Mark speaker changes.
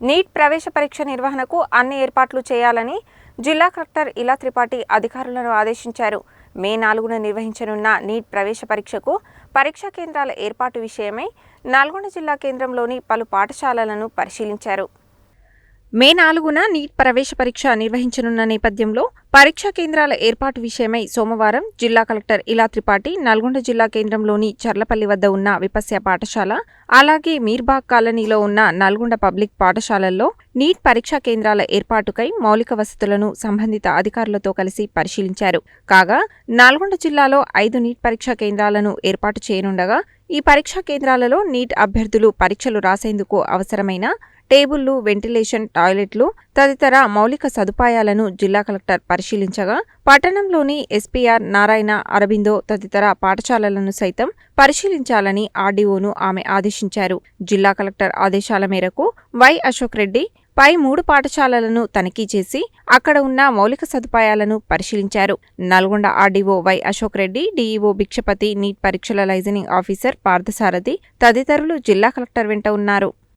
Speaker 1: Neat ప్రవేశ పరీక్ష నిర్వహణకు అన్ని ఏర్పాట్లు చేయాలని జిల్లా కలెక్టర్ ఇలా త్రిపాఠి అధికారులను ఆదేశించారు. మే నాలుగున నిర్వహించనున్న నీట్ ప్రవేశ పరీక్షకు పరీక్షా కేంద్రాల ఏర్పాటు విషయమై నల్గొండ జిల్లా కేంద్రంలోని పలు పాఠశాలలను పరిశీలించారు. మే నాలుగున నీట్ ప్రవేశ పరీక్ష నిర్వహించనున్న నేపథ్యంలో పరీక్షా కేంద్రాల ఏర్పాటు విషయమై సోమవారం జిల్లా కలెక్టర్ ఇలా త్రిపాఠి నల్గొండ జిల్లా కేంద్రంలోని చర్లపల్లి వద్ద ఉన్న విపస్య పాఠశాల అలాగే మీర్బాగ్ కాలనీలో ఉన్న నల్గొండ పబ్లిక్ పాఠశాలల్లో నీట్ పరీక్షా కేంద్రాల ఏర్పాటుకై మౌలిక వసతులను సంబంధిత అధికారులతో కలిసి పరిశీలించారు. కాగా నల్గొండ జిల్లాలో ఐదు నీట్ పరీక్షా కేంద్రాలను ఏర్పాటు చేయనుండగా ఈ పరీక్షా కేంద్రాలలో నీట్ అభ్యర్థులు పరీక్షలు రాసేందుకు అవసరమైన టేబుళ్ళు వెంటిలేషన్ టాయిలెట్లు తదితర మౌలిక సదుపాయాలను జిల్లా కలెక్టర్ పరిశీలించగా పట్టణంలోని ఎస్పీఆర్ నారాయణ అరబిందో తదితర పాఠశాలలను సైతం పరిశీలించాలని ఆర్డీఓను ఆమె ఆదేశించారు. జిల్లా కలెక్టర్ ఆదేశాల మేరకు వై అశోక్ రెడ్డి పై మూడు పాఠశాలలను తనిఖీ చేసి అక్కడ ఉన్న మౌలిక సదుపాయాలను పరిశీలించారు. Nalgonda RDO Y Ashok Reddy DEO Bhikshapathi NEET పరీక్షల లైజనింగ్ ఆఫీసర్ పార్థసారథి తదితరులు జిల్లా కలెక్టర్ వెంట ఉన్నారు.